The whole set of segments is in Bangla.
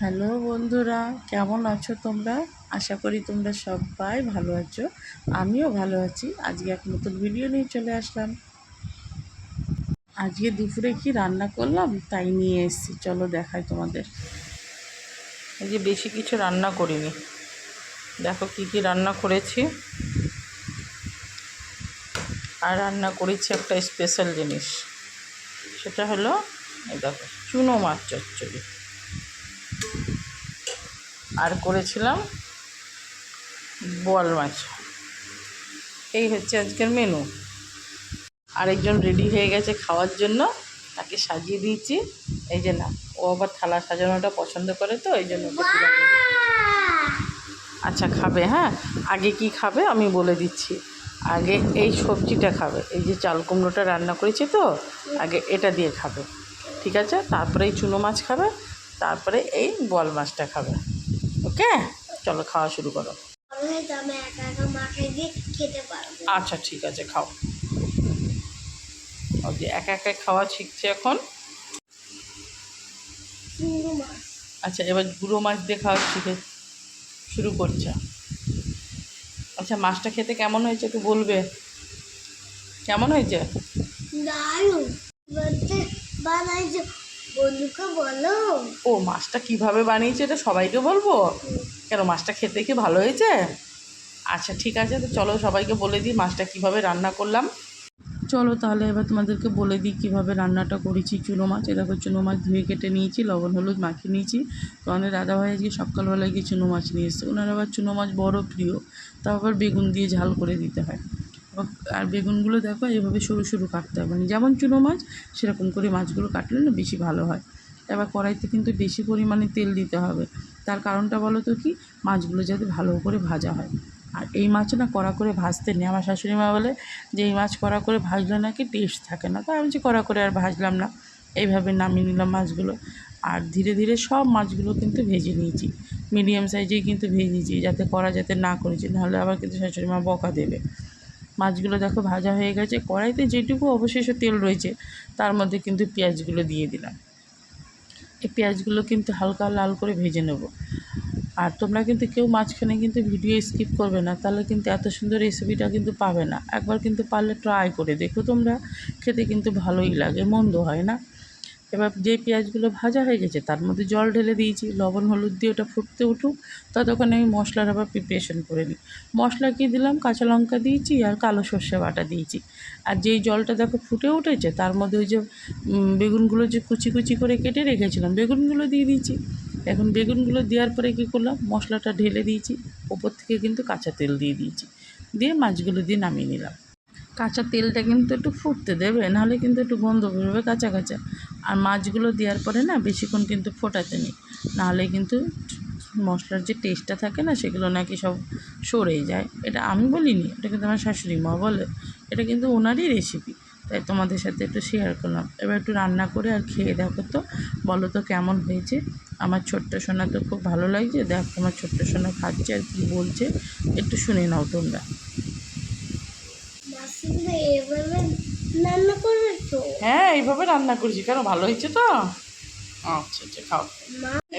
হ্যালো বন্ধুরা, কেমন আছো তোমরা? আশা করি তোমরা সবাই ভালো আছো। আমিও ভালো আছি। আজকে এক নতুন ভিডিও নিয়ে চলে আসলাম। আজকে দুপুরে কি রান্না করলাম? তাই নিয়ে এসেছি। চলো দেখাই তোমাদের। এই যে বেশি কিছু রান্না করিনি। দেখো কি কি রান্না করেছি। আর রান্না করেছি একটা স্পেশাল জিনিস। সেটা হলো দেখো, চুনো মাছ চচ্চড়ি। আর করেছিলাম বোয়াল মাছ। এই হচ্ছে আজকের মেনু আরেকজন রেডি হয়ে গেছে খাওয়ার জন্য, তাকে সাজিয়ে দিয়েছি। এই যে না, ও আবার থালা সাজানোটা পছন্দ করে তো, এই জন্য। আচ্ছা খাবে হ্যাঁ? আগে কি খাবে আমি বলে দিচ্ছি। আগে এই সবজিটা খাবে। এই যে চাল কুমড়োটা রান্না করেছি তো, আগে এটা দিয়ে খাবে। ঠিক আছে? তারপরে এই চুনো মাছ খাবে। তারপরে এই বল মাছটা খাবে। ওকে? চলো খাওয়া শুরু করো। আচ্ছা ঠিক আছে খাও। যে একা একা খাওয়া শিখছে এখন। আচ্ছা এবার গুঁড়ো মাছ দিয়ে খাওয়া শিখে শুরু করছে। আচ্ছা মাছটা খেতে কেমন হয়েছে একটু বলবে? কেমন হয়েছে? দারুণ। বানাইছো বন্ধুকে বলো। ও, মাছটা কীভাবে বানিয়েছে এটা সবাইকে বলব? কেন, মাছটা খেতে কি ভালো হয়েছে? আচ্ছা ঠিক আছে, তো চলো সবাইকে বলে দিই মাছটা কীভাবে রান্না করলাম। চলো তাহলে এবার তোমাদেরকে বলে দিই কীভাবে রান্নাটা করেছি। চুনো মাছ, এ দেখো চুনো মাছ ধুয়ে কেটে নিয়েছি, লবণ, হলুদ মাখিয়ে নিয়েছি। তো আমাদের দাদাভাই আজকে সকালবেলায় গিয়ে চুনো মাছ নিয়ে এসছে। ওনার আবার চুনো মাছ বড় প্রিয়, তাও আবার বেগুন দিয়ে ঝাল করে দিতে হয়। আর বেগুনগুলো দেখো এইভাবে সরু সরু কাটতে হবে। মানে যেমন চুনো মাছ, সেরকম করে মাছগুলো কাটলে না বেশি ভালো হয়। এবার কড়াইতে কিন্তু বেশি পরিমাণে তেল দিতে হবে। তার কারণটা বলো তো কি? মাছগুলো যাতে ভালো করে ভাজা হয়। আর এই মাছ না কড়া করে ভাজতে নেই। আমার শাশুড়ি মা বলে যে, এই মাছ কড়া করে ভাজলে নাকি টেস্ট থাকে না। তাই আমি যে কড়া করে আর ভাজলাম না। এইভাবে নামিয়ে নিলাম মাছগুলো। আর ধীরে ধীরে সব মাছগুলো কিন্তু ভেজে নিয়েছি। মিডিয়াম সাইজেই কিন্তু ভেজেছি যাতে কড়া যাতে না করেছি নাহলে আবার কিন্তু শাশুড়ি মা বকা দেবে। মাছগুলো দেখো ভাজা হয়ে গেছে। কড়াইতে যেটুকু অবশেষ তেল রয়েছে, তার মধ্যে কিন্তু পেঁয়াজগুলো দিয়ে দিলাম। এই পেঁয়াজগুলো কিন্তু হালকা লাল করে ভেজে নেব। আর তোমরা কিন্তু কেউ মাঝখানে কিন্তু ভিডিও স্কিপ করবে না, তাহলে কিন্তু এত সুন্দর রেসিপিটা কিন্তু পাবে না। একবার কিন্তু পারলে ট্রাই করে দেখো তোমরা, খেতে কিন্তু ভালোই লাগে, মন্দ হয় না। এবার যে পেঁয়াজগুলো ভাজা হয়ে গেছে, তার মধ্যে জল ঢেলে দিয়েছি, লবণ, হলুদ দিয়ে ওটা ফুটতে উঠুক, ততক্ষণ আমি মশলার আবার প্রিপারেশন করে নিই। মশলা কী দিলাম? কাঁচা লঙ্কা দিয়েছি আর কালো সর্ষে বাটা দিয়েছি। আর যেই জলটা দেখো ফুটে উঠেছে, তার মধ্যে ওই যে বেগুনগুলো যে কুচি কুচি করে কেটে রেখেছিলাম, বেগুনগুলো দিয়ে দিয়েছি। এখন বেগুনগুলো দেওয়ার পরে কী করলাম? মশলাটা ঢেলে দিয়েছি, ওপর থেকে কিন্তু কাঁচা তেল দিয়ে দিয়েছি। দিয়ে মাছগুলো দিয়ে নামিয়ে নিলাম। কাঁচা তেলটা কিন্তু একটু ফুটতে দেবে, নাহলে কিন্তু একটু গন্ধ বেরোবে কাঁচা কাঁচা। আর মাছগুলো দেওয়ার পরে না বেশিক্ষণ কিন্তু ফোটাতে নেই, নাহলে কিন্তু মশলার যে টেস্টটা থাকে না সেগুলো নাকি সব সরে যায়। এটা আমি বলিনি, এটা কিন্তু আমার শাশুড়ি মা বলে, এটা কিন্তু ওনারই রেসিপি তাই তোমাদের সাথে একটু শেয়ার করলাম। এবার একটু রান্না করে আর খেয়ে দেখো তো, বলো তো কেমন হয়েছে? আমার ছোট্ট সোনা তো খুব ভালো লাগছে, দেখো আমার ছোট্ট সোনা খাচ্ছে আর কী বলছে, একটু শুনে নাও তোমরা মাছগুলো এভাবে রান্না করবে তো হ্যাঁ এইভাবে রান্না করেছি। কেন ভালো হয়েছে তো? আচ্ছা আচ্ছা খাও।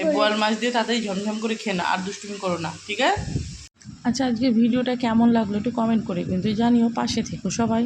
এই বোয়াল মাছ দিয়ে তাড়াতাড়ি ঝমঝম করে খেয়ে না আর দুষ্টুমি করো না ঠিক আছে? আচ্ছা আজকে ভিডিওটা কেমন লাগল একটু কমেন্ট করে কিন্তু জানিও পাশে থেকো সবাই।